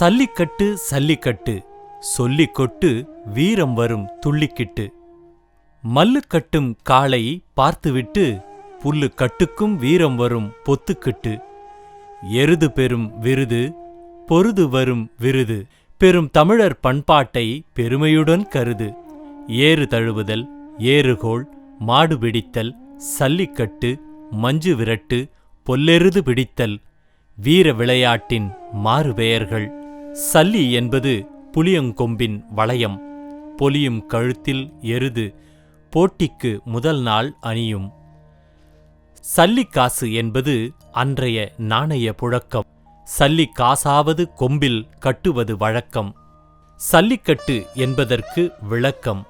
சல்லிக்கட்டு சல்லிக்கட்டு. சொல்லிக் கொட்டு வீரம் வரும் துள்ளிக்கிட்டு. மல்லு கட்டும் காளை பார்த்துவிட்டு புல்லு கட்டுக்கும் வீரம் வரும் பொத்துக்கிட்டு. எருது பெறும் விருது பொருது வரும் விருது. பெரும் தமிழர் பண்பாட்டை பெருமையுடன் கருது. ஏறு தழுவுதல் ஏறுகோள் மாடு பிடித்தல் சல்லிக்கட்டு மஞ்சு விரட்டு பொல்லெருது பிடித்தல். வீர விளையாட்டின் மாறுபெயர்கள். சல்லி என்பது புளியங்கொம்பின் வளையம். பொலியும் கழுத்தில் எருது போட்டிக்கு முதல் நாள் அணியும். சல்லிக்காசு என்பது அன்றைய நாணய புழக்கம். சல்லிக்காசாவது கொம்பில் கட்டுவது வழக்கம். சல்லிக்கட்டு என்பதற்கு விளக்கம்.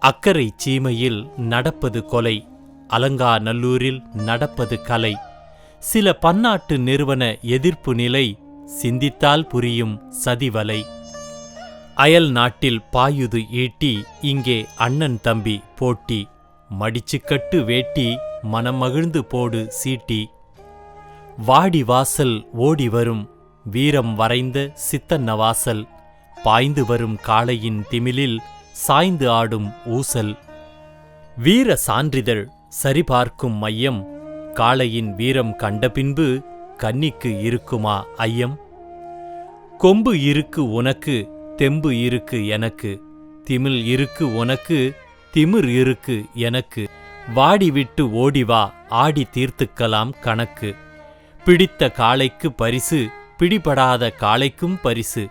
அக்கறை சீமையில் நடப்பது கொலை. அலங்காநல்லூரில் நடப்பது கலை. சில பன்னாட்டு நிறுவன எதிர்ப்பு நிலை சிந்தித்தால் புரியும் சதிவலை. அயல் நாட்டில் பாயுது ஈட்டி இங்கே அண்ணன் தம்பி போட்டி. மடிச்சுக்கட்டு வேட்டி மனம் மகிழ்ந்து போடு சீட்டி. வாடி வாசல் ஓடி வரும் வீரம் வரைந்த சித்தன்ன வாசல். பாய்ந்து வரும் காளையின் திமிலில் சாய்ந்து ஆடும் ஊசல். வீர சான்றிதழ் சரிபார்க்கும் மையம் காளையின் வீரம் கண்ட பின்பு கன்னிக்கு இருக்குமா ஐயம்? கொம்பு இருக்கு உனக்கு தெம்பு இருக்கு எனக்கு. திமில் இருக்கு உனக்கு திமிர் இருக்கு எனக்கு. வாடி விட்டு ஓடி வா ஆடி தீர்த்துக்கலாம் கணக்கு. பிடித்த காளைக்கு பரிசு பிடிபடாத காளைக்கும் பரிசு.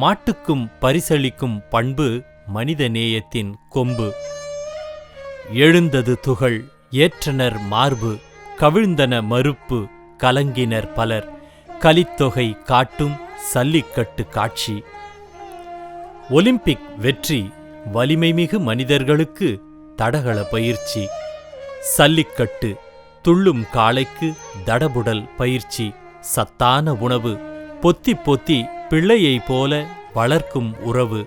மாட்டுக்கும் பரிசளிக்கும் பண்பு மனித நேயத்தின் கொம்பு. எழுந்தது துகள் ஏற்றனர் மார்பு கவிழ்ந்தன மறுப்பு. கலங்கினர் பலர். கலித்தொகை காட்டும் சல்லிக்கட்டு காட்சி. ஒலிம்பிக் வெற்றி வலிமைமிகு மனிதர்களுக்கு தடகள பயிற்சி. சல்லிக்கட்டு துள்ளும் காளைக்கு தடபுடல் பயிற்சி. சத்தான உணவு பொத்தி பொத்தி பிள்ளையைப் போல வளர்க்கும் உறவு.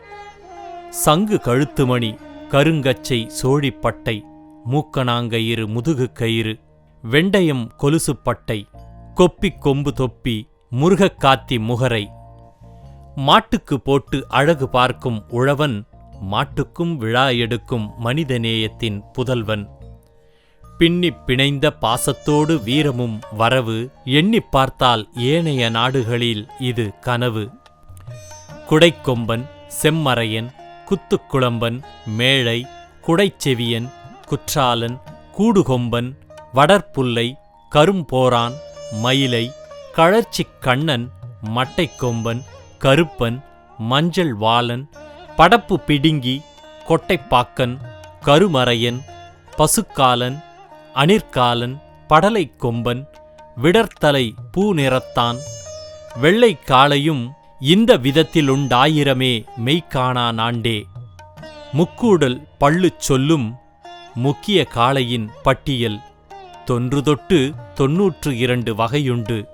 சங்கு கழுத்துமணி கருங்கச்சை சோழிப்பட்டை மூக்கணாங்கயிறு முதுகு கயிறு வெண்டயம் கொலுசுப்பட்டை கொப்பிக் கொம்பு தொப்பி முருகக்காத்தி முகரை. மாட்டுக்கு போட்டு அழகு பார்க்கும் உழவன் மாட்டுக்கும் விழா எடுக்கும் மனிதநேயத்தின் புதல்வன். பின்னிப் பிணைந்த பாசத்தோடு வீரமும் வரவு எண்ணிப் பார்த்தால் ஏனைய நாடுகளில் இது கனவு. குடைக்கொம்பன் செம்மறையன் குத்துக்குளம்பன் மேழை குடைச்செவியன் குற்றாலன் கூடுகொம்பன் வடற்புல்லை கரும்போரான் மயிலை கழற்சிக் கண்ணன் மட்டைக்கொம்பன் கருப்பன் மஞ்சள் வாளன் படப்பு பிடுங்கி கொட்டைப்பாக்கன் கருமறையன் பசுக்காலன் அணிற்காலன் படலைக் கொம்பன் விடர்த்தலை பூ நிறத்தான். வெள்ளைக் காளையும் இந்த விதத்திலுண்டாயிரமே மெய்க்காணா நாண்டே. முக்கூடல் பள்ளுச் சொல்லும் முக்கிய காளையின் பட்டியல் தொன்று தொட்டு தொன்னூற்று இரண்டு வகையுண்டு.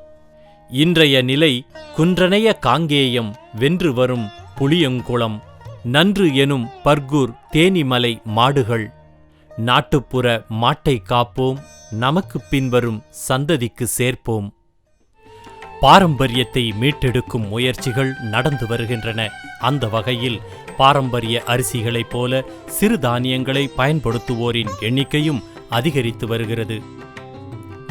இன்றைய நிலை குன்றனைய காங்கேயம் வென்று வரும் புளியங்குளம் நன்று எனும் பர்கூர் தேனிமலை மாடுகள். நாட்டுப்புற மாட்டை காப்போம் நமக்கு பின்வரும் சந்ததிக்கு சேர்ப்போம். பாரம்பரியத்தை மீட்டெடுக்கும் முயற்சிகள் நடந்து வருகின்றன. அந்த வகையில் பாரம்பரிய அரிசிகளைப் போல சிறுதானியங்களை பயன்படுத்துவோரின் எண்ணிக்கையும் அதிகரித்து வருகிறது.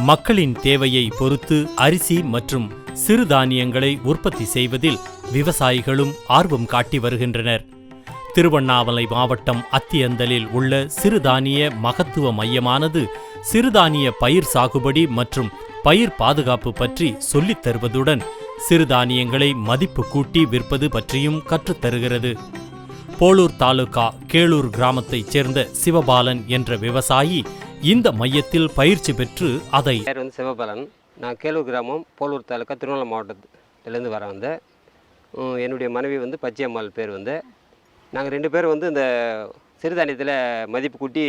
மக்களின் தேவையை பொறுத்து அரிசி மற்றும் சிறுதானியங்களை உற்பத்தி செய்வதில் விவசாயிகளும் ஆர்வம் காட்டி வருகின்றனர். திருவண்ணாமலை மாவட்டம் அத்தியந்தலில் உள்ள சிறுதானிய மகத்துவ மையமானது சிறுதானிய பயிர் சாகுபடி மற்றும் பயிர் பாதுகாப்பு பற்றி சொல்லித் தருவதுடன் சிறுதானியங்களை மதிப்பு கூட்டி விற்பது பற்றியும் கற்றுத் தருகிறது. போளூர் தாலுகா கேளூர் கிராமத்தைச் சேர்ந்த சிவபாலன் என்ற விவசாயி இந்த மையத்தில் பயிற்சி பெற்று அதை பேர் வந்து சிவபாலன். நான் கேலூர் கிராமம் போலூர் தாலுக்கா திருவண்ணாமலை மாவட்டத்திலேருந்து வரேன் வந்து என்னுடைய மனைவி வந்து பச்சையம்மாள் பேர் வந்து. நாங்கள் ரெண்டு பேரும் வந்து இந்த சிறுதானியத்தில் மதிப்பு கூட்டி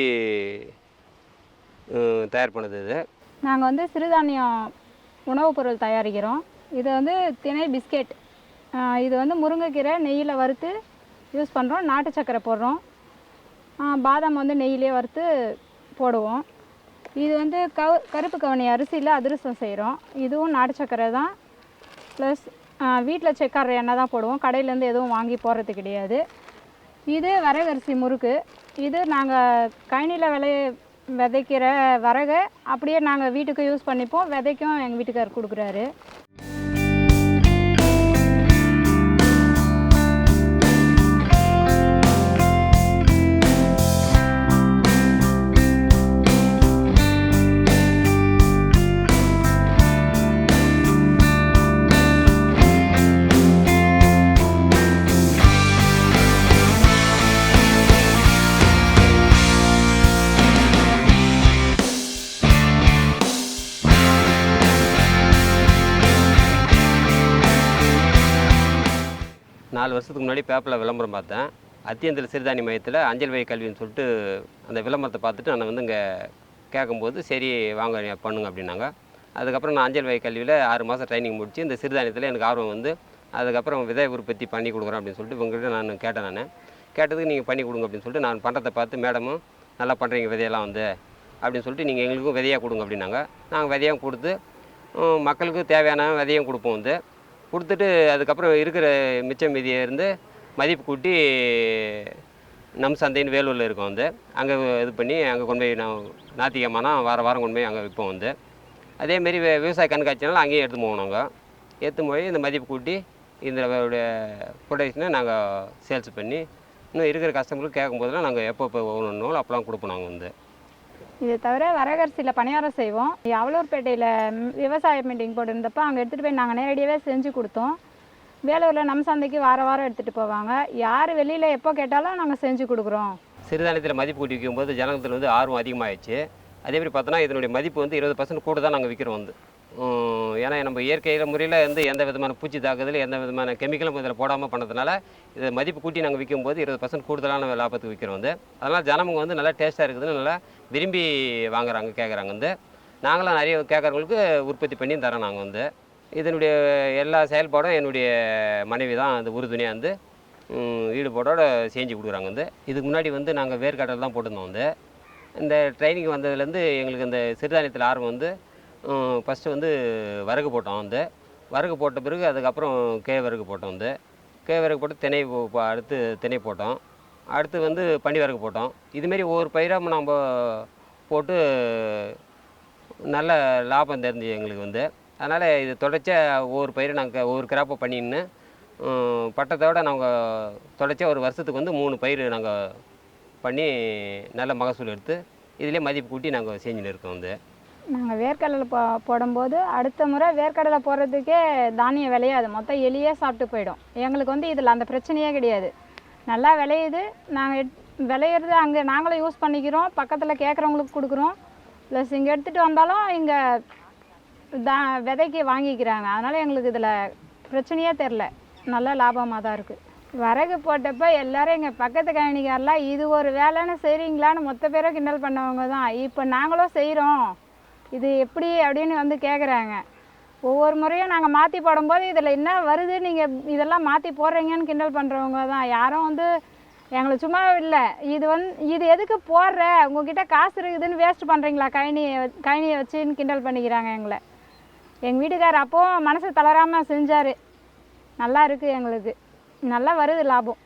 தயார் பண்ணது இது. நாங்கள் வந்து சிறுதானியம் உணவுப் பொருள் தயாரிக்கிறோம். இது வந்து திணை பிஸ்கெட். இது வந்து முருங்கைக்கீரை நெய்யில் வறுத்து யூஸ் பண்ணுறோம் நாட்டு சர்க்கரை போடுறோம். பாதாம் வந்து நெய்யிலே வறுத்து போடுவோம். இது வந்து கவு கருப்பு கவனி அரிசியில் அதிரசம் செய்கிறோம் இதுவும் நாட்டு சக்கரை தான். ப்ளஸ் வீட்டில் செக்காடுற எண்ணெய் தான் போடுவோம். கடையிலேருந்து எதுவும் வாங்கி போடுறது கிடையாது. இது வரகரிசி முறுக்கு. இது நாங்கள் கழனியில் விளைய விதைக்கிற வரகை அப்படியே நாங்கள் வீட்டுக்கு யூஸ் பண்ணிப்போம். விதைக்கும் எங்கள் வீட்டுக்காரர் கொடுக்குறாரு. நாலு வருஷத்துக்கு முன்னாடி பேப்பரில் விளம்பரம் பார்த்தேன். அத்தியந்திர சிறுதானி மையத்தில் அஞ்சல் வகை கல்வின்னு சொல்லிட்டு அந்த விளம்பரத்தை பார்த்துட்டு நான் வந்து இங்கே கேட்கும்போது சரி வாங்க பண்ணுங்க அப்படின்னாங்க. அதுக்கப்புறம் நான் அஞ்சல் வகை கல்வியில் ஆறு மாதம் ட்ரைனிங் முடித்து இந்த சிறுதானியத்தில் எனக்கு ஆர்வம் வந்து அதுக்கப்புறம் விதை உற்பத்தி பண்ணி கொடுக்குறேன் அப்படின்னு சொல்லிட்டு உங்கள்கிட்ட நான் கேட்டேன் நான். கேட்டதுக்கு நீங்கள் பண்ணி கொடுங்க அப்படின்னு சொல்லிட்டு நான் பண்ணுறதை பார்த்து மேடமும் நல்லா பண்ணுறீங்க விதையெல்லாம் வந்து அப்படின்னு சொல்லிட்டு நீங்கள் எங்களுக்கும் விதையாக கொடுங்க அப்படின்னாங்க. நாங்கள் விதையும் கொடுத்து மக்களுக்கு தேவையான விதையும் கொடுப்போம் வந்து. கொடுத்துட்டு அதுக்கப்புறம் இருக்கிற மிச்சம் மீதியை இருந்து மதிப்பு கூட்டி நம் சந்தைன்னு வேலூரில் இருக்கோம் வந்து. அங்கே இது பண்ணி அங்கே கொண்டு போய் நான் நாத்திகமானால் வார வாரம் கொண்டு போய் அங்கே விற்போம் வந்து. அதேமாரி வி விவசாய கண்காட்சினாலும் அங்கேயும் எடுத்து போவோம் நாங்கள் எடுத்து போய் இந்த மதிப்பு கூட்டி இந்த ப்ரொடக்ஷனை நாங்கள் சேல்ஸ் பண்ணி இன்னும் இருக்கிற கஸ்டமருக்கு கேட்கும்போதெல்லாம் நாங்கள் எப்போ எப்போ ஒன்று அப்போலாம் கொடுப்போம் நாங்கள் வந்து. இதை தவிர வரகரிசியில் பணியாரம் செய்வோம். அவலூர்பேட்டையில் விவசாய மீட்டிங் போட்டிருந்தப்போ அங்கே எடுத்துகிட்டு போய் நாங்கள் நேரடியாகவே செஞ்சு கொடுத்தோம். வேலூரில் நம்ம சந்தைக்கு வார வாரம் எடுத்துகிட்டு போவாங்க. யார் வெளியில் எப்போ கேட்டாலும் நாங்கள் செஞ்சு கொடுக்குறோம். சிறுதானியத்தில் மதிப்பு கூட்டி விற்கும்போது ஜனங்கள் வந்து ஆர்வம் அதிகமாகிடுச்சு அதே மாதிரி பார்த்தோன்னா இதனுடைய மதிப்பு வந்து இருபது பர்சன்ட் கூட தான் நாங்கள் விற்கிறோம் வந்து. ஏன்னா நம்ம இயற்கையில் முறையில் வந்து எந்த விதமான பூச்சி தாக்குதல் எந்த விதமான கெமிக்கலும் இதில் போடாமல் பண்ணதுனால இதை மதிப்பு கூட்டி நாங்கள் விற்கும்போது இருபது பர்சன்ட் கூடுதலான லாபத்துக்கு விற்கிறோம் வந்து. அதனால் ஜனமுங்க வந்து நல்லா டேஸ்ட்டாக இருக்குதுன்னு நல்லா விரும்பி வாங்குறாங்க கேட்குறாங்க வந்து. நாங்களும் நிறைய கேட்குறவங்களுக்கு உற்பத்தி பண்ணி தரோம் நாங்கள் வந்து. இதனுடைய எல்லா செயல்பாடும் என்னுடைய மனைவி தான் அந்த உறுதுணையாக வந்து ஈடுபாடோடு செஞ்சு கொடுக்குறாங்க வந்து. இதுக்கு முன்னாடி வந்து நாங்கள் வேர்க்கடலை தான் போட்டிருந்தோம் வந்து. இந்த ட்ரைனிங் வந்ததுலேருந்து எங்களுக்கு இந்த சிறுதானியத்தில் ஆர்வம் வந்து ஃபஸ்ட்டு வந்து வரகு போட்டோம் வந்து வரகு போட்ட பிறகு அதுக்கப்புறம் கேழ்வரகு போட்டோம் வந்து கேழ்வரகு போட்டு தினை போ- அடுத்து திணை போட்டோம். அடுத்து வந்து பனி வரகு போட்டோம். இதுமாரி ஒவ்வொரு பயிராக நம்ம போட்டு நல்ல லாபம் தெரிஞ்சு எங்களுக்கு வந்து. அதனால் இது தொடர்ச்சியாக ஒவ்வொரு பயிரை நாங்கள் ஒவ்வொரு கிராப்பை பண்ணின்னு பட்டத்தோடு பட்டத்தோட நாங்கள் தொடர்ச்சியாக ஒரு வருஷத்துக்கு வந்து மூணு பயிர் நாங்கள் பண்ணி நல்ல மகசூல் எடுத்து இதிலே மதிப்பு கூட்டி நாங்கள் செஞ்சுன்னு இருக்கோம் வந்து நாங்கள் வேர்க்கடலை போ போடும்போது அடுத்த முறை வேர்க்கடலை போடுறதுக்கே தானியம் விளையாது. மொத்தம் எலியே சாப்பிட்டு போயிடும். எங்களுக்கு வந்து இதில் அந்த பிரச்சனையே கிடையாது. நல்லா விளையுது. நாங்கள் விளையிறது அங்கே நாங்களும் யூஸ் பண்ணிக்கிறோம். பக்கத்தில் கேட்குறவங்களுக்கு கொடுக்குறோம். ப்ளஸ் இங்கே எடுத்துகிட்டு வந்தாலும் இங்கே தா விதைக்கு வாங்கிக்கிறாங்க. அதனால் எங்களுக்கு இதில் பிரச்சனையே தெரில நல்ல லாபமாக தான் இருக்குது வரகு போட்டப்ப எல்லாரும் எங்கள் பக்கத்து கழனிக்காரெலாம் இது ஒரு வேலைன்னு செய்கிறீங்களான்னு மொத்த பேரை கிண்டல் பண்ணவங்க தான். இப்போ நாங்களும் செய்கிறோம் இது எப்படி அப்படின்னு வந்து கேட்குறாங்க ஒவ்வொரு முறையும் நாங்கள் மாற்றி போடும்போது இதில் என்ன வருது? நீங்கள் இதெல்லாம் மாற்றி போடுறீங்கன்னு கிண்டல் பண்ணுறவங்க தான். யாரும் வந்து எங்களை சும்மா இல்லை. இது வந்து இது எதுக்கு போடுற? உங்ககிட்ட காசு இருக்குதுன்னு வேஸ்ட் பண்ணுறீங்களா கழனியை கழனியை வச்சுன்னு கிண்டல் பண்ணிக்கிறாங்க எங்களை. எங்கள் வீட்டுக்கார் அப்போவும் மனசு தளராமல் செஞ்சார். நல்லா இருக்குது எங்களுக்கு. நல்லா வருது லாபம்.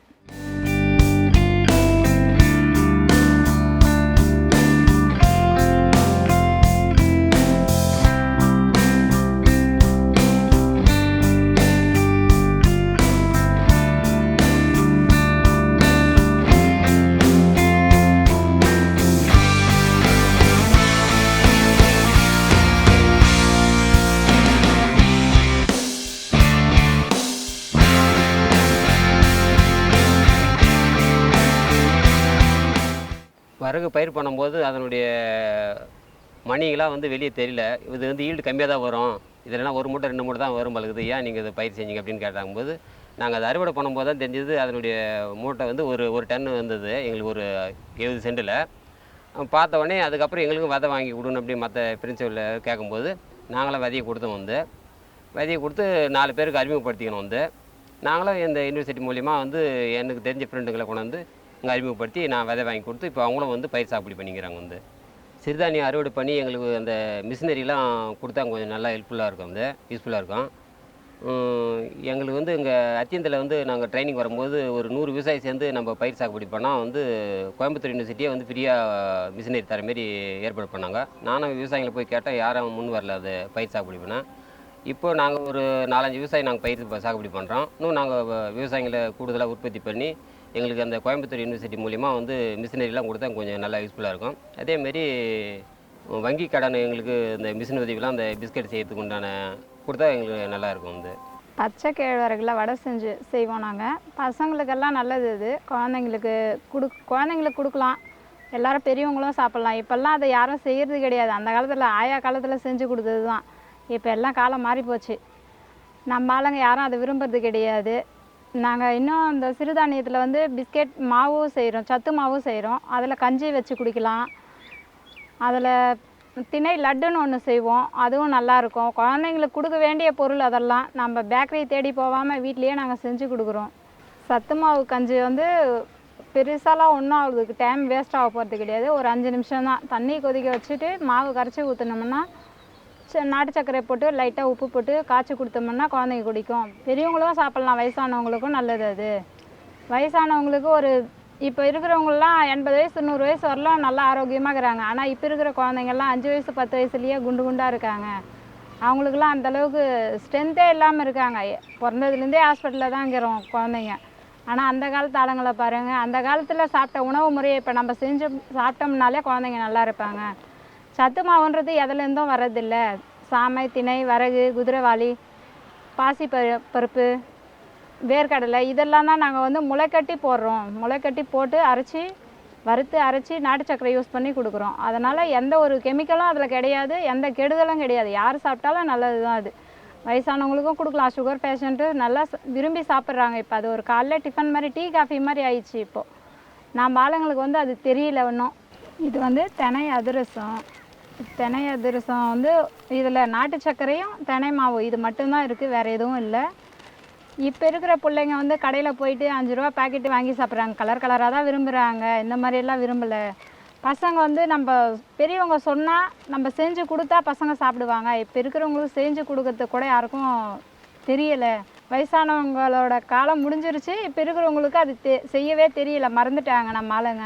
வரகு பயிர் பண்ணும்போது அதனுடைய மணிகளாக வந்து வெளியே தெரியல. இது வந்து ஈல்டு கம்மியாக தான் வரும். இதெல்லாம் ஒரு மூட்டை ரெண்டு மூட்டை தான் வரும் பழகுது ஏன் நீங்கள் இதை பயிர் செஞ்சீங்க அப்படின்னு கேட்டாங்கும்போது நாங்கள் அதை அறுவடை பண்ணும்போது தான் தெரிஞ்சது அதனுடைய மூட்டை வந்து ஒரு ஒரு டன் வந்தது எங்களுக்கு ஒரு எழுபது சென்டில். பார்த்த உடனே அதுக்கப்புறம் எங்களுக்கும் விதை வாங்கி கொடுணும் அப்படி மற்ற பிரின்சிபலில் கேட்கும்போது நாங்களும் விதையை கொடுத்தோம் வந்து விதையை கொடுத்து நாலு பேருக்கு அறிமுகப்படுத்திக்கணும் வந்து. நாங்களும் இந்த யூனிவர்சிட்டி மூலிமா வந்து எனக்கு தெரிஞ்ச ஃப்ரெண்டுங்களை கொண்டு வந்து இங்கே அறிமுகப்படுத்தி நான் விதை வாங்கி கொடுத்து இப்போ அவங்களும் வந்து பயிர் சாகுபடி பண்ணிக்கிறாங்க வந்து. சிறுதானியம் அறுவடை பண்ணி எங்களுக்கு அந்த மிஷினரிலாம் கொடுத்தா கொஞ்சம் நல்லா ஹெல்ப்ஃபுல்லாக இருக்கும் வந்து யூஸ்ஃபுல்லாக இருக்கும். எங்களுக்கு வந்து இங்கே அத்தியந்தில் வந்து நாங்கள் ட்ரைனிங் வரும்போது ஒரு நூறு விவசாயி சேர்ந்து நம்ம பயிர் சாகுபடி பண்ணால் வந்து கோயம்புத்தூர் யூனிவர்சிட்டியே வந்து ஃப்ரீயாக மிஷினரி தர மாரி ஏற்பாடு பண்ணாங்க. நானும் விவசாயிகளை போய் கேட்டால் யாரும் முன் வரல அது பயிர் சாகுபடி பண்ணேன் இப்போ நாங்கள் ஒரு நாலஞ்சு விவசாயி நாங்கள் பயிர் சாகுபடி பண்ணுறோம் இன்னும் நாங்கள் விவசாயிகளை கூடுதலாக உற்பத்தி பண்ணி எங்களுக்கு அந்த கோயம்புத்தூர் யூனிவர்சிட்டி மூலிமா வந்து மிஷினரிலாம் கொடுத்தா கொஞ்சம் நல்லா யூஸ்ஃபுல்லாக இருக்கும். அதேமாரி வங்கி கடன் எங்களுக்கு இந்த மிஷின் உதவிலாம் அந்த பிஸ்கட் செய்யறதுக்கு உண்டான கொடுத்தா எங்களுக்கு நல்லாயிருக்கும் வந்து. பச்சை கேழ்வரகுல வடை செஞ்சு செய்வோம் நாங்கள் பசங்களுக்கெல்லாம் நல்லது இது. குழந்தைங்களுக்கு கொடு குழந்தைங்களுக்கு கொடுக்கலாம். எல்லாரும் பெரியவங்களும் சாப்பிட்லாம். இப்போல்லாம் அதை யாரும் செய்கிறது கிடையாது. அந்த காலத்தில் ஆயா காலத்தில் செஞ்சு கொடுத்தது தான் இப்போ எல்லாம் காலம் மாறி போச்சு நம்ம ஆளுங்க யாரும் அதை விரும்புறது கிடையாது. நாங்கள் இன்னும் இந்த சிறுதானியத்தில் வந்து பிஸ்கெட் மாவும் செய்கிறோம் சத்து மாவும் செய்கிறோம் அதில் கஞ்சி வச்சு குடிக்கலாம். அதில் திணை லட்டுன்னு ஒன்று செய்வோம். அதுவும் நல்லாயிருக்கும் குழந்தைங்களுக்கு கொடுக்க வேண்டிய பொருள் அதெல்லாம் நம்ம பேக்கரி தேடி போகாமல் வீட்லேயே நாங்கள் செஞ்சு கொடுக்குறோம். சத்து மாவு கஞ்சி வந்து பெருசாலாம் ஒன்றும் ஆகுதுக்கு டைம் வேஸ்ட் ஆக போகிறது கிடையாது. ஒரு அஞ்சு நிமிஷம் தான் தண்ணி கொதிக்க வச்சுட்டு மாவு கரைச்சி ஊற்றினோம்னா நாட்டு சர்க்கரை போட்டு லைட்டாக உப்பு போட்டு காய்ச்சி கொடுத்தோம்னா குழந்தைங்க குடிக்கும். பெரியவங்களும் சாப்பிட்லாம். வயசானவங்களுக்கும் நல்லது அது. வயசானவங்களுக்கு ஒரு இப்போ இருக்கிறவங்களாம் எண்பது வயசு நூறு வயசு வரலாம் நல்லா ஆரோக்கியமாக இருக்கிறாங்க. ஆனால் இப்போ இருக்கிற குழந்தைங்கள்லாம் அஞ்சு வயசு பத்து வயசுலேயே குண்டு குண்டாக இருக்காங்க. அவங்களுக்குலாம் அந்த அளவுக்கு ஸ்ட்ரென்த்தே இல்லாமல் இருக்காங்க. எ- பிறந்ததுலேருந்தே ஹாஸ்பிட்டலில் தான் இருக்கிறோம் குழந்தைங்க. ஆனால் அந்த காலத்து ஆளுங்களை பாருங்கள் அந்த காலத்தில் சாப்பிட்ட உணவு முறையை இப்போ நம்ம செஞ்சு சாப்பிட்டோம்னாலே குழந்தைங்க நல்லா இருப்பாங்க. சத்து மாவுன்றது எதுலேருந்தும் வர்றதில்ல. சாமை திணை வரகு குதிரைவாளி பாசி பரு பருப்பு வேர்க்கடலை இதெல்லாம் தான் நாங்கள் வந்து முளைக்கட்டி போடுறோம். முளைக்கட்டி போட்டு அரைச்சி வறுத்து அரைச்சி நாட்டு சக்கரை யூஸ் பண்ணி கொடுக்குறோம். அதனால் எந்த ஒரு கெமிக்கலும் அதில் கிடையாது எந்த கெடுதலும் கிடையாது. யார் சாப்பிட்டாலும் நல்லது தான் அது. வயசானவங்களுக்கும் கொடுக்கலாம். சுகர் பேஷண்ட்டு நல்லா விரும்பி சாப்பிட்றாங்க இப்போ. அது ஒரு காலைல டிஃபன் மாதிரி டீ காஃபி மாதிரி ஆயிடுச்சு இப்போது நம்ம ஆளுங்களுக்கு வந்து அது தெரியல இன்னும். இது வந்து தினை அதிரசம். தினை அதிரசம் வந்து இதில் நாட்டு சர்க்கரையும் தினை மாவு இது மட்டும்தான் இருக்குது வேறு எதுவும் இல்லை. இப்போ இருக்கிற பிள்ளைங்க வந்து கடையில் போயிட்டு அஞ்சு ரூபா பாக்கெட்டு வாங்கி சாப்பிட்றாங்க. கலர் கலராக தான் விரும்புகிறாங்க இந்த மாதிரியெல்லாம் விரும்பலை. பசங்க வந்து நம்ம பெரியவங்க சொன்னால் நம்ம செஞ்சு கொடுத்தா பசங்க சாப்பிடுவாங்க. இப்போ இருக்கிறவங்களுக்கு செஞ்சு கொடுக்கறது கூட யாருக்கும் தெரியலை. வயசானவங்களோட காலம் முடிஞ்சிருச்சு. இப்போ இருக்கிறவங்களுக்கு அது தெ செய்யவே தெரியல. மறந்துட்டாங்க நம்ம ஆளுங்க.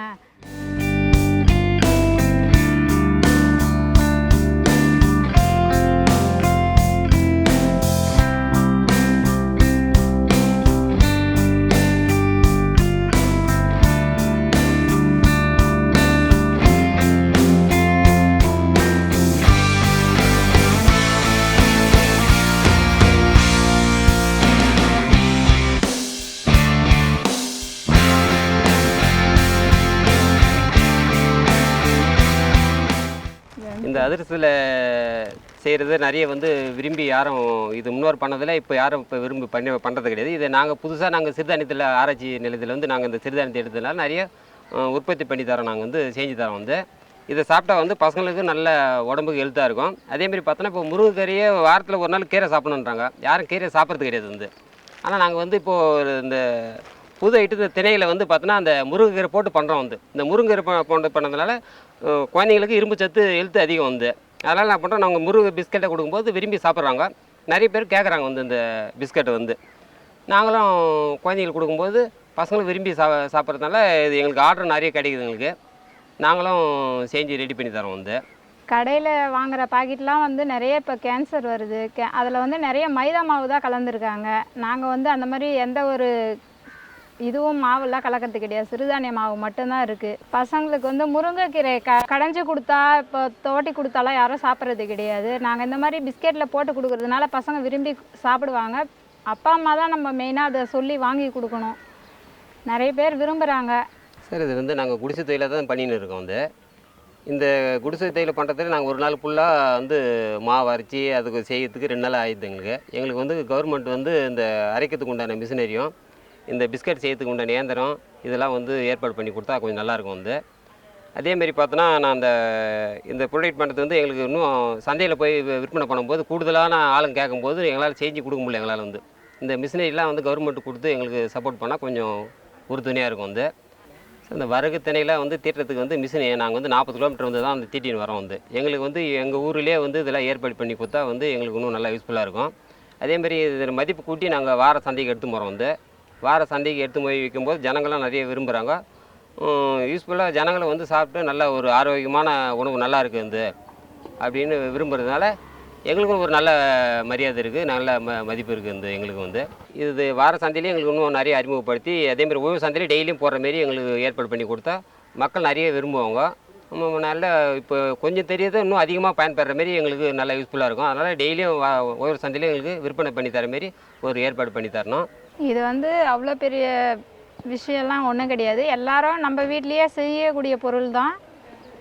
இந்த செய்கிறது நிறைய வந்து விரும்பி யாரும் இது முன்னோர் பண்ணதில் இப்போ யாரும் இப்போ விரும்பி பண்ண பண்ணுறது கிடையாது. இதை நாங்கள் புதுசாக நாங்கள் சிறுதானியத்தில் ஆராய்ச்சி நிலையத்தில் வந்து நாங்கள் இந்த சிறுதானியத்தை எடுத்ததுனால நிறைய உற்பத்தி பண்ணி தரோம் நாங்கள் வந்து செஞ்சு தரோம் வந்து. இதை சாப்பிட்டா வந்து பசங்களுக்கு நல்ல உடம்புக்கு ஹெல்த்தாக இருக்கும். அதேமாரி பார்த்தோன்னா இப்போ முருங்கைக்கீரையே வாரத்தில் ஒரு நாள் கீரை சாப்பிடணுன்றாங்க. யாரும் கீரை சாப்பிட்றது கிடையாது வந்து. ஆனால் நாங்கள் வந்து இப்போது இந்த புது ஐட்டத்து திணையில் வந்து பார்த்தோன்னா அந்த முருங்கைக்கீரை போட்டு பண்ணுறோம் வந்து. இந்த முருங்கைக்கீரை போட்டு பண்ணதுனால குழந்தைங்களுக்கு இரும்பு சத்து எழுத்து அதிகம் வந்து. அதனால் என்ன பண்ணுறோம் நாங்கள் முருகு பிஸ்கட்டை கொடுக்கும்போது விரும்பி சாப்பிட்றாங்க. நிறைய பேர் கேட்குறாங்க வந்து இந்த பிஸ்கெட்டை வந்து. நாங்களும் குழந்தைங்களுக்கு கொடுக்கும்போது பசங்களும் விரும்பி சா சாப்பிட்றதுனால இது எங்களுக்கு ஆர்டர் நிறைய கிடைக்குது எங்களுக்கு. நாங்களும் செஞ்சு ரெடி பண்ணி தரோம் வந்து. கடையில் வாங்குகிற பாக்கெட்லாம் வந்து நிறைய இப்போ கேன்சர் வருது. கே அதில் வந்து நிறைய மைதா மாவு தான் கலந்துருக்காங்க. நாங்கள் வந்து அந்த மாதிரி எந்த ஒரு இதுவும் மாவெல்லாம் கலக்கிறது கிடையாது. சிறுதானிய மாவு மட்டும்தான் இருக்குது பசங்களுக்கு வந்து முருங்கைக்கீரை க கடைஞ்சி கொடுத்தா இப்போ தோட்டி கொடுத்தாலாம் யாரும் சாப்பிட்றது கிடையாது. நாங்கள் இந்த மாதிரி பிஸ்கெட்டில் போட்டு கொடுக்குறதுனால பசங்க விரும்பி சாப்பிடுவாங்க. அப்பா அம்மா தான் நம்ம மெயினாக அதை சொல்லி வாங்கி கொடுக்கணும். நிறைய பேர் விரும்புகிறாங்க சார் இது வந்து நாங்கள் குடிசை தொழிலாக தான் பண்ணின்னு இருக்கோம் வந்து. இந்த குடிசை தொழில் பண்ணுறதுக்கு நாங்கள் ஒரு நாள் ஃபுல்லாக வந்து மாவு அரைச்சி அதுக்கு செய்யறதுக்கு ரெண்டு நாள் ஆயிடுது எங்களுக்கு. எங்களுக்கு வந்து கவர்மெண்ட் வந்து இந்த அரைக்கிறதுக்கு உண்டான மிஷினரியும் இந்த பிஸ்கட் செய்யறதுக்கு உண்டான இயந்திரம் இதெல்லாம் வந்து ஏற்பாடு பண்ணி கொடுத்தா கொஞ்சம் நல்லாயிருக்கும் வந்து. அதேமாரி பார்த்தோன்னா நான் அந்த இந்த ப்ரொடக்ட் பண்ணுறது வந்து எங்களுக்கு இன்னும் சந்தையில் போய் விற்பனை பண்ணும்போது கூடுதலான ஆளுங்க கேட்கும்போது எங்களால் செஞ்சு கொடுக்க முடியல எங்களால் வந்து. இந்த மிஷினரிலாம் வந்து கவர்மெண்ட் கொடுத்து எங்களுக்கு சப்போர்ட் பண்ணால் கொஞ்சம் உறுதுணையாக இருக்கும் வந்து. இந்த வரகு திணையெல்லாம் வந்து தீட்டுறதுக்கு வந்து மிஷின் நாங்கள் வந்து நாற்பது கிலோமீட்டர் வந்து தான் அந்த தீட்டின்னு வரோம் வந்து. எங்களுக்கு வந்து எங்கள் ஊர்லேயே வந்து இதெல்லாம் ஏற்பாடு பண்ணி கொடுத்தா வந்து எங்களுக்கு இன்னும் நல்லா யூஸ்ஃபுல்லாக இருக்கும். அதேமாரி இதில் மதிப்பு கூட்டி நாங்கள் வார சந்தைக்கு எடுத்து போகிறோம் வந்து. வார சந்தைக்கு எடுத்து போய் விற்கும்போது ஜனங்கள்லாம் நிறைய விரும்புகிறாங்க யூஸ்ஃபுல்லாக ஜனங்களை வந்து சாப்பிட்டு நல்ல ஒரு ஆரோக்கியமான உணவு நல்லா இருக்குது வந்து அப்படின்னு விரும்புகிறதுனால எங்களுக்கும் ஒரு நல்ல மரியாதை இருக்குது நல்ல ம மதிப்பு இருக்குது இந்த எங்களுக்கு வந்து. இது வார சந்தையிலையும் எங்களுக்கு இன்னும் நிறைய அறிமுகப்படுத்தி அதேமாதிரி ஓய்வு சந்தையிலே டெய்லியும் போடுற மாரி எங்களுக்கு ஏற்பாடு பண்ணி கொடுத்தா மக்கள் நிறைய விரும்புவாங்க. நல்ல இப்போ கொஞ்சம் தெரியாத இன்னும் அதிகமாக பயன்படுற மாரி எங்களுக்கு நல்ல யூஸ்ஃபுல்லாக இருக்கும். அதனால் டெய்லியும் ஒவ்வொரு சந்தையிலையும் எங்களுக்கு விற்பனை பண்ணி தர மாரி ஒரு ஏற்பாடு பண்ணி தரணும். இது வந்து அவ்வளோ பெரிய விஷயம்லாம் ஒன்றும் கிடையாது. எல்லாரும் நம்ம வீட்லேயே செய்யக்கூடிய பொருள் தான்.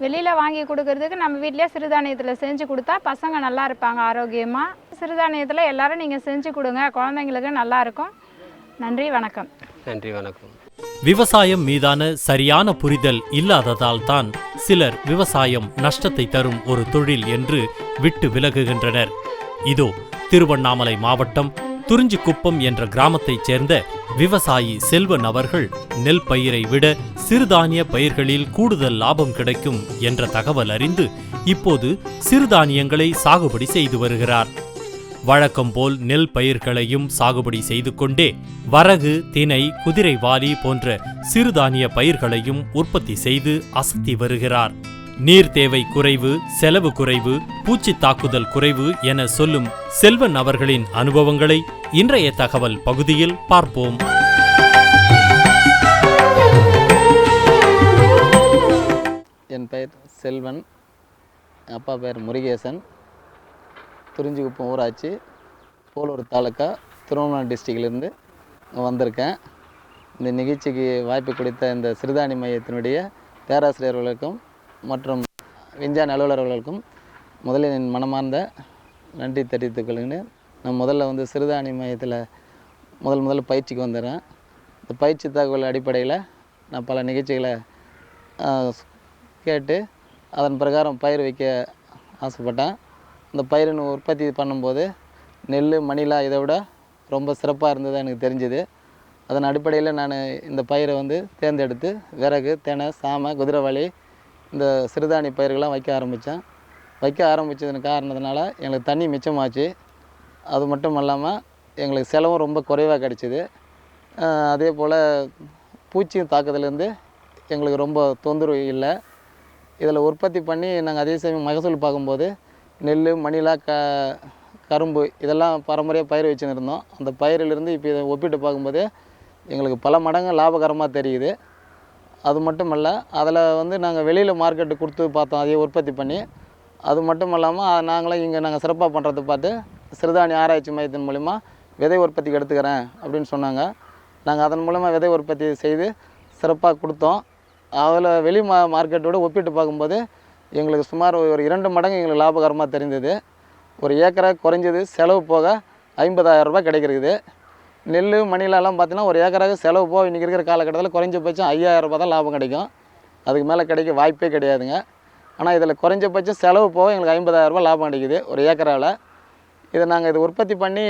வெளியில் வாங்கி கொடுக்கறதுக்கு நம்ம வீட்லேயே சிறுதானியத்தில் செஞ்சு கொடுத்தா பசங்க நல்லா இருப்பாங்க ஆரோக்கியமாக சிறுதானியத்தில் எல்லாரும் நீங்கள் செஞ்சு கொடுங்க குழந்தைங்களுக்கு நல்லா இருக்கும். நன்றி வணக்கம். நன்றி வணக்கம். விவசாயம் மீதான சரியான புரிதல் இல்லாததால் தான் சிலர் விவசாயம் நஷ்டத்தை தரும் ஒரு தொழில் என்று விட்டு விலகுகின்றனர். இதோ திருவண்ணாமலை மாவட்டம் துறிஞ்சிக்குப்பம் என்ற கிராமத்தைச் சேர்ந்த விவசாயி செல்வன் அவர்கள் நெல் பயிரை விட சிறுதானிய பயிர்களில் கூடுதல் லாபம் கிடைக்கும் என்ற தகவல் அறிந்து இப்போது சிறுதானியங்களை சாகுபடி செய்து வருகிறார். வழக்கம் போல் நெல் பயிர்களையும் சாகுபடி செய்து கொண்டே வரகு தினை குதிரைவாலி போன்ற சிறுதானிய பயிர்களையும் உற்பத்தி செய்து அசத்தி வருகிறார். நீர் தேவை குறைவு செலவு குறைவு பூச்சி தாக்குதல் குறைவு என சொல்லும் செல்வன் அவர்களின் அனுபவங்களை இன்றைய தகவல் பகுதியில் பார்ப்போம். என் பெயர் செல்வன். அப்பா பெயர் முருகேசன். துறிஞ்சிக்குப்பம் ஊராட்சி போலூர் தாலுக்கா திருவண்ணாமலை டிஸ்ட்ரிக்ட்லேருந்து வந்திருக்கேன். இந்த நிகழ்ச்சிக்கு வாய்ப்பு கொடுத்த இந்த சிறுதானி மையத்தினுடைய பேராசிரியர்களுக்கும் மற்றும் விஞ்ஞான அலுவலர்களுக்கும் முதலில் என் மனமார்ந்த நன்றி தெரிவித்துக் கொள்கிறேன். நான் முதல்ல வந்து சிறுதானி மையத்தில் முதல் முதல்ல பயிற்சிக்கு வந்துடுறேன் இந்த பயிற்சி தகவல் அடிப்படையில் நான் பல நிகழ்ச்சிகளை கேட்டு அதன் பிரகாரம் பயிர் வைக்க ஆசைப்பட்டேன். இந்த பயிரின் உற்பத்தி பண்ணும்போது நெல் மணிலா இதை விட ரொம்ப சிறப்பாக இருந்தது எனக்கு தெரிஞ்சுது. அதன் அடிப்படையில் நான் இந்த பயிரை வந்து தேர்ந்தெடுத்து விறகு தினை சாமை குதிரைவாளி இந்த சிறுதானி பயிர்கள்லாம் வைக்க ஆரம்பித்தேன் வைக்க ஆரம்பித்ததன் காரணத்தினால எங்களுக்கு தண்ணி மிச்சமாச்சு. அது மட்டும் இல்லாமல் எங்களுக்கு செலவும் ரொம்ப குறைவாக கிடச்சிது. அதே போல் பூச்சியும் தாக்கத்துலேருந்து எங்களுக்கு ரொம்ப தொந்தரவு இல்லை. இதில் உற்பத்தி பண்ணி நாங்கள் அதே சமயம் மகசூல் பார்க்கும்போது நெல் மணிலா க கரும்பு இதெல்லாம் பாரம்பரிய பயிர் வச்சுன்னு இருந்தோம் அந்த பயிரிலிருந்து இப்போ இதை ஒப்பிட்டு பார்க்கும்போது எங்களுக்கு பல மடங்கு லாபகரமாக தெரியுது. அது மட்டும் அல்ல அதில் வந்து நாங்கள் வெளியில் மார்க்கெட்டு கொடுத்து பார்த்தோம் அதையே உற்பத்தி பண்ணி. அது மட்டும் இல்லாமல் நாங்களும் இங்கே நாங்கள் சிறப்பாக பண்ணுறது பார்த்து சிறுதானிய ஆராய்ச்சி மையத்தின் மூலிமா விதை உற்பத்திக்கு எடுத்துக்கிறேன் அப்படின்னு சொன்னாங்க. நாங்கள் அதன் மூலமாக விதை உற்பத்தி செய்து சிறப்பாக கொடுத்தோம். அதில் வெளி மா மார்க்கெட்டோட ஒப்பிட்டு பார்க்கும்போது எங்களுக்கு சுமார் ஒரு இரண்டு மடங்கு எங்களுக்கு லாபகரமாக தெரிந்தது. ஒரு ஏக்கரை குறைஞ்சது செலவு போக ஐம்பதாயிரம் ரூபாய் கிடைக்கிறது. நெல் மணிலெல்லாம் பார்த்தீங்கன்னா ஒரு ஏக்கராக செலவு போக இன்றைக்கி இருக்கிற காலகட்டத்தில் குறைஞ்சபட்சம் ஐயாயிரம் ரூபாய் தான் லாபம் கிடைக்கும். அதுக்கு மேலே கிடைக்க வாய்ப்பே கிடையாதுங்க. ஆனால் இதில் குறைஞ்சபட்சம் செலவு போக எங்களுக்கு ஐம்பதாயிரம் லாபம் கிடைக்குது ஒரு ஏக்கராவில் இதை நாங்கள் இது உற்பத்தி பண்ணி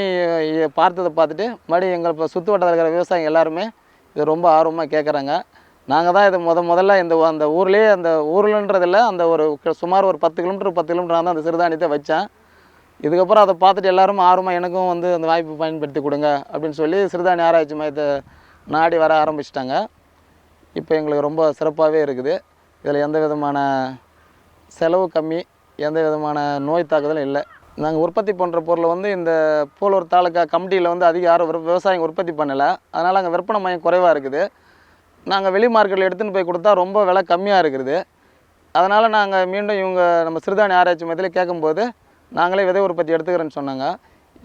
பார்த்ததை பார்த்துட்டு மறுபடியும் எங்கள் இப்போ சுற்று வட்டத்தில் இருக்கிற விவசாயிங்க எல்லாருமே இது ரொம்ப ஆர்வமாக கேட்குறாங்க நாங்கள் தான் இது முத முதல்ல இந்த அந்த ஊர்லேயே அந்த ஊர்லன்றதில்ல அந்த ஒரு சுமார் ஒரு பத்து கிலோமீட்டர் பத்து கிலோமீட்டர் தான் அந்த சிறுதானியத்தை வச்சேன். இதுக்கப்புறம் அதை பார்த்துட்டு எல்லாரும் ஆர்வமாக எனக்கும் வந்து அந்த வாய்ப்பு பயன்படுத்தி கொடுங்க அப்படின்னு சொல்லி சிறுதானிய ஆராய்ச்சி மையத்தை நாடி வர ஆரம்பிச்சிட்டாங்க. இப்போ எங்களுக்கு ரொம்ப சிறப்பாகவே இருக்குது. இதில் எந்த விதமான செலவு கம்மி எந்த விதமான நோய் தாக்குதலும் இல்லை. நாங்கள் உற்பத்தி பண்ணுற பொருளை வந்து இந்த போலூர் தாலுக்கா கமிட்டியில் வந்து அதிக யாரும் விவசாயம் விவசாயிங்க உற்பத்தி பண்ணலை. அதனால் அங்கே விற்பனை மையம் குறைவாக இருக்குது. நாங்கள் வெளி மார்க்கெட்டில் எடுத்துன்னு போய் கொடுத்தா ரொம்ப விலை கம்மியாக இருக்குது. அதனால் நாங்கள் மீண்டும் இவங்க நம்ம சிறுதானிய ஆராய்ச்சி மையத்தில் கேட்கும்போது நாங்களே விதை உற்பத்தி எடுத்துக்கிறேன்னு சொன்னாங்க.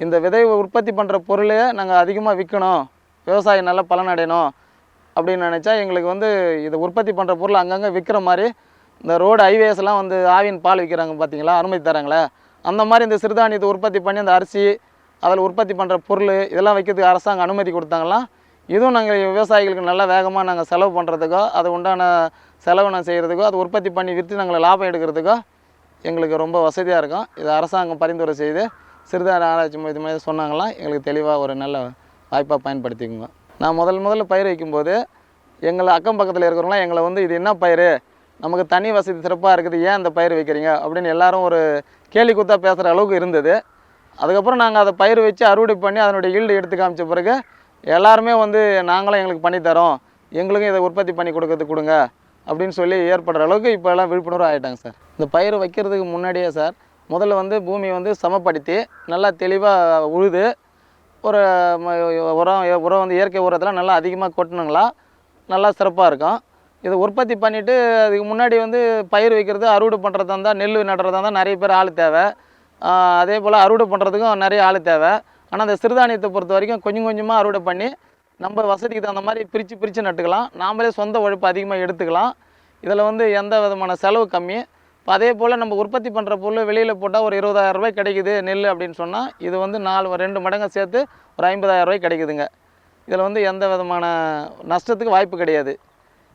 இந்த விதை உற்பத்தி பண்ணுற பொருளையே நாங்கள் அதிகமாக விற்கணும் விவசாயம் நல்லா பலனடையணும் அப்படின்னு நினச்சா எங்களுக்கு வந்து இதை உற்பத்தி பண்ணுற பொருள் அங்கங்கே விற்கிற மாதிரி இந்த ரோடு ஹைவேஸ்லாம் வந்து ஆவின் பால் விற்கிறாங்க பார்த்தீங்களா அனுமதி தராங்களே. அந்த மாதிரி இந்த சிறுதானியத்தை உற்பத்தி பண்ணி அந்த அரிசி அதில் உற்பத்தி பண்ணுற பொருள் இதெல்லாம் வைக்கிறதுக்கு அரசாங்கம் அனுமதி கொடுத்தாங்களாம் இதுவும் நாங்கள் விவசாயிகளுக்கு நல்லா வேகமாக நாங்கள் செலவு பண்ணுறதுக்கோ அது உண்டான செலவு நான் செய்கிறதுக்கோ அது உற்பத்தி பண்ணி விற்று நாங்கள் லாபம் எடுக்கிறதுக்கோ எங்களுக்கு ரொம்ப வசதியாக இருக்கும். இது அரசாங்கம் பரிந்துரை செய்து சிறுதானிய ஆராய்ச்சி மையத்து மாதிரி சொன்னாங்களாம் எங்களுக்கு தெளிவாக ஒரு நல்ல வாய்ப்பாக பயன்படுத்திக்குங்க. நான் முதல் முதல்ல பயிர் வைக்கும்போது எங்களை அக்கம் பக்கத்தில் இருக்கிறவங்களாம் எங்களை வந்து இது என்ன பயிர்? நமக்கு தனி வசதி சிறப்பாக இருக்குது. ஏன் இந்த பயிர் வைக்கிறீங்க? அப்படின்னு எல்லாரும் ஒரு கேலி குத்தா பேசுகிற அளவுக்கு இருந்தது. அதுக்கப்புறம் நாங்கள் அதை பயிர் வச்சு அறுவடை பண்ணி அதனுடைய ஈல்டு எடுத்து காமிச்ச பிறகு எல்லாருமே வந்து நாங்களும் எங்களுக்கு பண்ணித்தரோம் எங்களுக்கும் இதை உற்பத்தி பண்ணி கொடுக்கறது கொடுங்க அப்படின்னு சொல்லி ஏற்படுற அளவுக்கு இப்போ எல்லாம் விழிப்புணர்வு ஆகிட்டாங்க சார். இந்த பயிர் வைக்கிறதுக்கு முன்னாடியே சார் முதல்ல வந்து பூமியை வந்து சமப்படுத்தி நல்லா தெளிவாக உழுது ஒரு உரம் உரம் வந்து இயற்கை உரத்தெல்லாம் நல்லா அதிகமாக கொட்டினுங்களா நல்லா சிறப்பாக இருக்கும். இதை உற்பத்தி பண்ணிவிட்டு அதுக்கு முன்னாடி வந்து பயிர் வைக்கிறது அறுவடை பண்ணுறதா இருந்தால் நெல் நடுறதா இருந்தால் நிறைய பேர் ஆள் தேவை. அதே போல் அறுவடை பண்ணுறதுக்கும் நிறைய ஆள் தேவை. ஆனால் அந்த சிறுதானியத்தை பொறுத்த வரைக்கும் கொஞ்சம் கொஞ்சமாக அறுவடை பண்ணி நம்ம வசதிக்கு தகுந்த மாதிரி பிரித்து பிரித்து நட்டுக்கலாம். நாமளே சொந்த உழைப்பு அதிகமாக எடுத்துக்கலாம். இதில் வந்து எந்த விதமான செலவு கம்மி. இப்போ அதே போல் நம்ம உற்பத்தி பண்ணுற பொருள் வெளியில் போட்டால் ஒரு இருபதாயிரம் ரூபாய் கிடைக்குது நெல் அப்படின்னு சொன்னால் இது வந்து நாலு ரெண்டு மடங்கு சேர்த்து ஒரு ஐம்பதாயிரம் ரூபாய் கிடைக்குதுங்க. இதில் வந்து எந்த விதமான நஷ்டத்துக்கு வாய்ப்பு கிடையாது.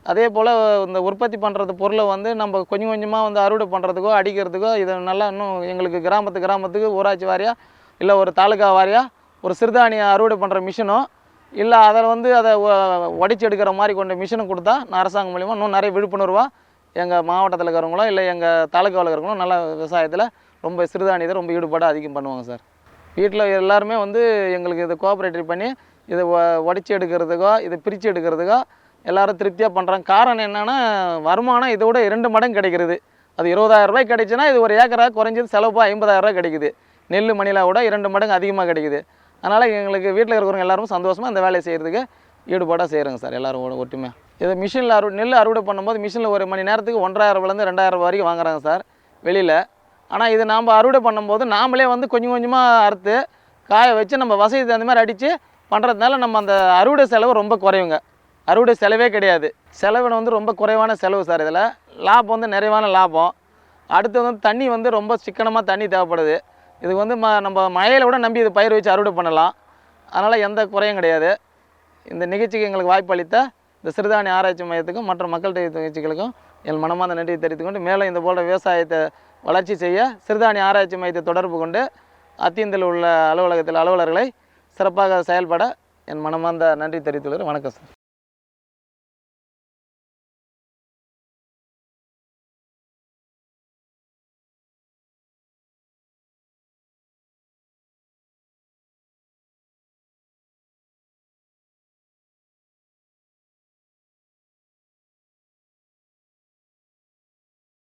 அதே போல் இந்த உற்பத்தி பண்ணுறது பொருளை வந்து நம்ம கொஞ்சம் கொஞ்சமாக வந்து அறுவடை பண்ணுறதுக்கோ அடிக்கிறதுக்கோ இதை நல்லா இன்னும் எங்களுக்கு கிராமத்து கிராமத்துக்கு ஊராட்சி வாரியாக இல்லை ஒரு தாலுகா வாரியாக ஒரு சிறுதானிய அறுவடை பண்ணுற மிஷினோ இல்லை அதை வந்து அதை உடச்சி எடுக்கிற மாதிரி கொண்ட மிஷினை கொடுத்தா நான் அரசாங்கம் மூலிமா இன்னும் நிறைய விழிப்புணர்வாக எங்கள் மாவட்டத்தில் இருக்கிறவங்களோ இல்லை எங்கள் தாலுக்காவில் இருக்கிறவங்களோ நல்லா விவசாயத்தில் ரொம்ப சிறுதானியத்தை ரொம்ப ஈடுபாடு அதிகம் பண்ணுவாங்க சார். வீட்டில் எல்லாருமே வந்து எங்களுக்கு இதை கோஆப்ரேட்டிவ் பண்ணி இதை உடச்சி எடுக்கிறதுக்கோ இதை பிரித்து எடுக்கிறதுக்கோ எல்லாரும் திருப்தியாக பண்ணுறாங்க காரணம் என்னென்னா வருமானம் இதை விட இரண்டு மடங்கு கிடைக்கிறது. அது இருபதாயிரம் ரூபாய் கிடைச்சுன்னா இது ஒரு ஏக்கரா குறைஞ்சது செலவு ஐம்பதாயிரம் ரூபாய் கிடைக்குது. நெல் மணிலா விட இரண்டு மடங்கு அதிகமாக கிடைக்குது. அதனால் எங்களுக்கு வீட்டில் இருக்கிறவங்க எல்லாரும் சந்தோஷமாக இந்த வேலையை செய்கிறதுக்கு ஈடுபாடாக செய்கிறோங்க சார் எல்லோரும் ஒ- இது மிஷினில் அறுவடை நெல் அறுவடை பண்ணும்போது மிஷினில் ஒரு மணி நேரத்துக்கு ஒன்றரை ரெண்டாயிரம் ரூபாய் வரைக்கும் வாங்குறாங்க சார் வெளியில். ஆனால் இது நாம் அறுவடை பண்ணும்போது நாமளே வந்து கொஞ்சம் கொஞ்சமாக அறுத்து காய வச்சு நம்ம வசதி தகுந்த மாதிரி அடித்து பண்ணுறதுனால நம்ம அந்த அறுவடை செலவு ரொம்ப குறையுங்க அறுவடை செலவே கிடையாது. செலவு வந்து ரொம்ப குறைவான செலவு சார் இதில். லாபம் வந்து நிறைவான லாபம். அடுத்து வந்து தண்ணி வந்து ரொம்ப சிக்கனமாக தண்ணி தேவைப்படுது. இதுக்கு வந்து ம நம்ம மழையில் கூட நம்பி இது பயிர் வச்சு அறுவடை பண்ணலாம். அதனால் எந்த குறையும் கிடையாது. இந்த நிகழ்ச்சிக்கு எங்களுக்கு வாய்ப்பு அளித்த இந்த சிறுதானிய ஆராய்ச்சி மையத்துக்கும் மற்ற மக்கள் நிகழ்ச்சிகளுக்கும் என் மனமார்ந்த நன்றியை தெரிவித்துக்கொண்டு மேலும் இந்த போன்ற விவசாயத்தை வளர்ச்சி செய்ய சிறுதானிய ஆராய்ச்சி மையத்தை தொடர்பு கொண்டு அத்தியந்தில் உள்ள அலுவலகத்தில் அலுவலர்களை சிறப்பாக செயல்பட என் மனமார்ந்த நன்றி தெரிவித்துள்ளது வணக்கம் சார்.